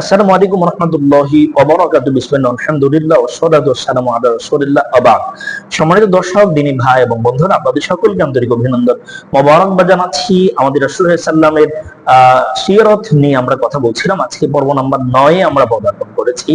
আসসালামু আলাইকুম রহমতুল্লাহি বিসমিল্লাহ, আলহামদুলিল্লাহ ওয়াসসালাতু ওয়াসসালামু আলা রাসূলিল্লাহ আবাদ সম্মানিত দর্শক, দিনী ভাই এবং বন্ধুরা, আপনাদের সকলকে আন্তরিক অভিনন্দন মোবারকবাদ জানাচ্ছি আমাদের রাসূল সাল্লামের সিরাত নিয়ে আমরা কথা বলছিলাম। আজকে পর্ব নাম্বার নয়ে আমরা পদার্পণ করেছি।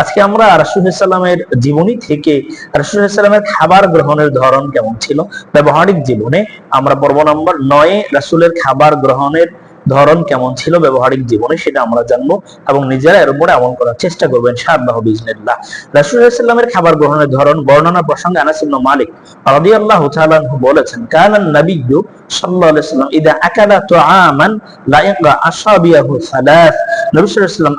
আজকে আমরা রাসূল সাল্লামের জীবনী থেকে রাসূল সাল্লামের খাবার গ্রহণের ধরন কেমন ছিল? ব্যবহারিক জীবনে আমরা পর্ব নাম্বার নয়ে রাসূলের খাবার গ্রহণের ধরন কেমন ছিল ব্যবহারিক জীবনে সেটা আমরা জানব এবং নিজেরা এর উপরে আমল করার চেষ্টা করবেন শাহ বিজনেল্লাহ রাসূলুল্লাহ খাবার গ্রহণের ধরন বর্ণনা প্রসঙ্গে আনাস মালিক বলেছেন কানান ইদা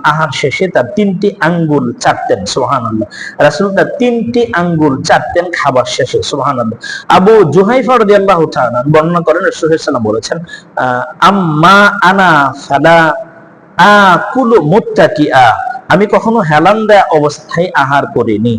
আহার শেষে তার তিনটি আঙ্গুল চাটতেন সুবহানাল্লাহ। রাসূল তার তিনটি আঙ্গুল চাটতেন খাবার শেষে, সুবহানাল্লাহ। আবু জুহাইফা রাদিয়াল্লাহু তাআলা বর্ণনা করেন সাল্লাল্লাহু বলেছেন আম্মা আনা ফালা আকুলু মুত্তাকিআ আমি কখনো হেলান দেয়া অবস্থায় আহার করিনি।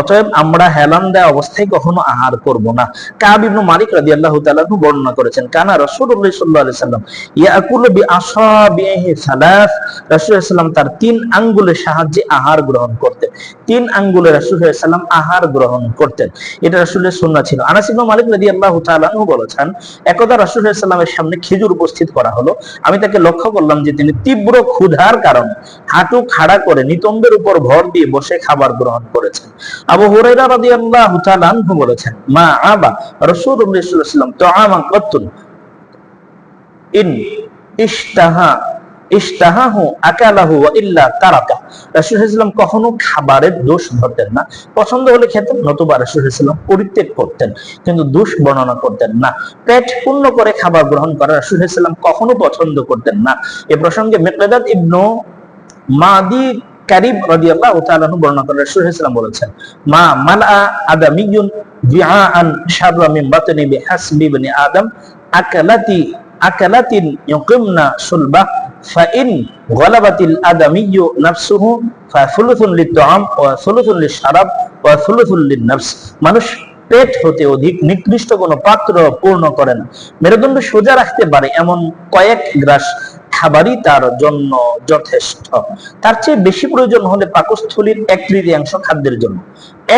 অতএব আমরা হেলান দেয়া অবস্থায় কখনো আহার করব না। কাব ইবনু মালিক রাদিয়াল্লাহু তাআলা বর্ণনা করেছেন, কানা রাসূলুল্লাহ সাল্লাল্লাহু আলাইহি সাল্লাম ইয়াকুলু বিআসাবিহি সালাস। রাসূলুল্লাহ সাল্লাম তার তিন আঙ্গুলের সাহায্যে আহার গ্রহণ করতেন। তিন আঙ্গুলে রাসূলুল্লাহ সাল্লাম আহার গ্রহণ করতেন। এটা রাসূলের সুন্নাহ ছিল। আনাস ইবনু মালিক রাদিয়াল্লাহু তাআলা বলেছেন, একদা রাসূলুল্লাহ সাল্লামের সামনে খেজুর উপস্থিত করা হলো। আমি তাকে লক্ষ্য করলাম যে তিনি তীব্র ক্ষুধার কারণে হাঁটু খাড়া করে নিতম্বের উপর ভর দিয়ে বসে খাবার গ্রহণ করেছেন। আবু হুরাইরা রাদিয়াল্লাহু তাআলা বলেছেন, মা আবা রাসূলুল্লাহ সাল্লাল্লাহু আলাইহি ওয়াসাল্লাম তাআমা ইন ইশতাহা কখনো খাবারের দোষ ধরতেন না। পছন্দ হলে খেতেন, নতুবা রাসূলুল্লাহ পরিত্যাগ করতেন, কিন্তু দোষ বর্ণনা করতেন না। পেট পূর্ণ করে খাবার গ্রহণ করা রাসূলুল্লাহ কখনো পছন্দ করতেন না। এ প্রসঙ্গে মিকদাদ ইবনু মাদি কারিব রাদিয়াল্লাহু তাআলা বর্ণনা করেন রাসূলুল্লাহ বলেছেন, মা মালআ আদামিয়ুন বিআআন শাররা মিন বাতনি বিহাসবি ইবনি আদম, আকালাতি, আকালাতিন ইউকিমনা সুলবা আদামিয়্যু নাফসুহু ফাসুলুসুন লিত-তাআম, ওয়া সুলুসুন লিশ-শারাব, ওয়া সুলুসুন লিন-নাফস। মানুষ পেট হতে অধিক নিকৃষ্ট কোনো পাত্র পূর্ণ করে না। মেরুদণ্ড সোজা রাখতে পারে এমন কয়েক গ্রাস খাবারই তার জন্য যথেষ্ট। তার চেয়ে বেশি প্রয়োজন হলে পাকস্থলীর এক তৃতীয়াংশ খাদ্যের জন্য।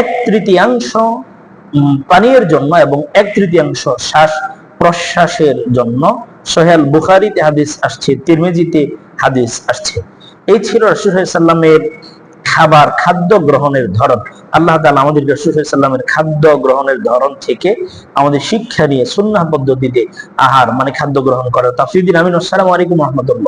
এক তৃতীয়াংশ পানীয়ের জন্য এবং এক তৃতীয়াংশ শ্বাস প্রশ্বাসের জন্য। সোহেল বুখারিতে হাদিস আসছে, তিরমিজিতে হাদিস আসছে। এই ছিল সাল্লামের খাবার, খাদ্য গ্রহণের ধরন। আল্লাহ তালা আমাদের রসুলামের খাদ্য গ্রহণের ধরন থেকে আমাদের শিক্ষা নিয়ে সুন্না পদ্ধতিতে আহার মানে খাদ্য গ্রহণ করে তাফসিদ্দিন আমিন। আসসালামু আলাইকুম রহমতুল্লাহ।